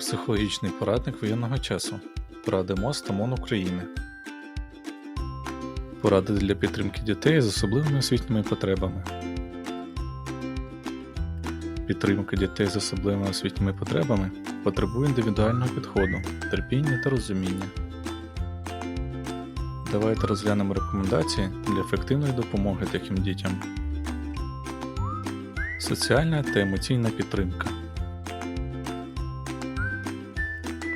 Психологічний порадник воєнного часу. Поради МОЗ та МОН України. Поради для підтримки дітей з особливими освітніми потребами. Підтримка дітей з особливими освітніми потребами потребує індивідуального підходу, терпіння та розуміння. Давайте розглянемо рекомендації для ефективної допомоги таким дітям. Соціальна та емоційна підтримка.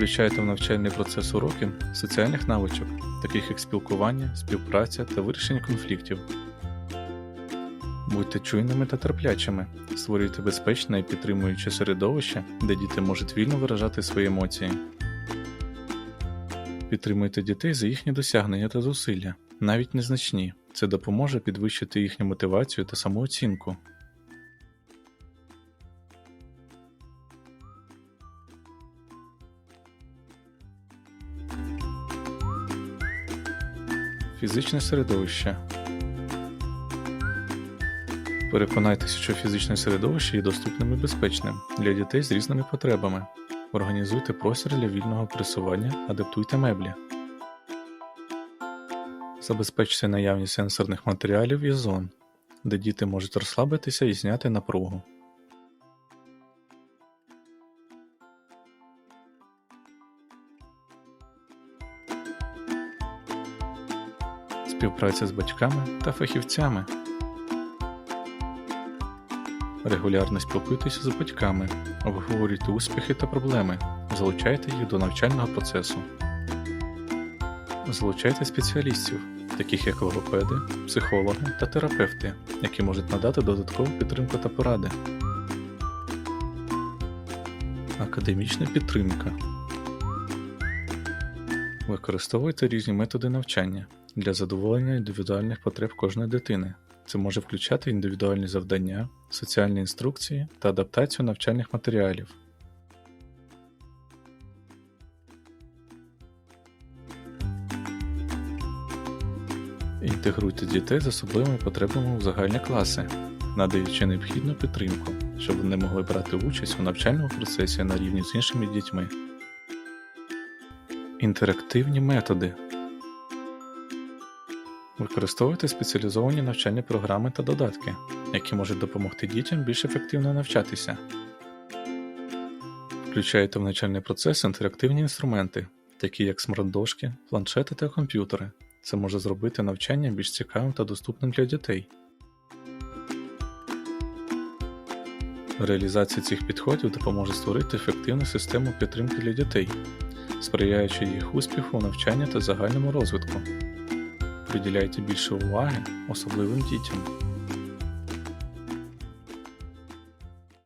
Включайте в навчальний процес уроків соціальних навичок, таких як спілкування, співпраця та вирішення конфліктів. Будьте чуйними та терплячими, створюйте безпечне і підтримуюче середовище, де діти можуть вільно виражати свої емоції. Підтримуйте дітей за їхні досягнення та зусилля, навіть незначні. Це допоможе підвищити їхню мотивацію та самооцінку. Фізичне середовище. Переконайтеся, що фізичне середовище є доступним і безпечним для дітей з різними потребами. Організуйте простір для вільного пересування, адаптуйте меблі. Забезпечте наявність сенсорних матеріалів і зон, де діти можуть розслабитися і зняти напругу. Співпраця з батьками та фахівцями. Регулярно спілкуйтеся з батьками, обговорюйте успіхи та проблеми, залучайте їх до навчального процесу. Залучайте спеціалістів, таких як логопеди, психологи та терапевти, які можуть надати додаткову підтримку та поради. Академічна підтримка. Використовуйте різні методи навчання для задоволення індивідуальних потреб кожної дитини. Це може включати індивідуальні завдання, соціальні інструкції та адаптацію навчальних матеріалів. Інтегруйте дітей з особливими потребами у загальні класи, надаючи необхідну підтримку, щоб вони могли брати участь у навчальному процесі на рівні з іншими дітьми. Інтерактивні методи. Використовуйте спеціалізовані навчальні програми та додатки, які можуть допомогти дітям більш ефективно навчатися. Включайте в навчальний процес інтерактивні інструменти, такі як смарт-дошки, планшети та комп'ютери. Це може зробити навчання більш цікавим та доступним для дітей. Реалізація цих підходів допоможе створити ефективну систему підтримки для дітей, сприяючи їх успіху у навчанні та загальному розвитку. Приділяйте більше уваги особливим дітям.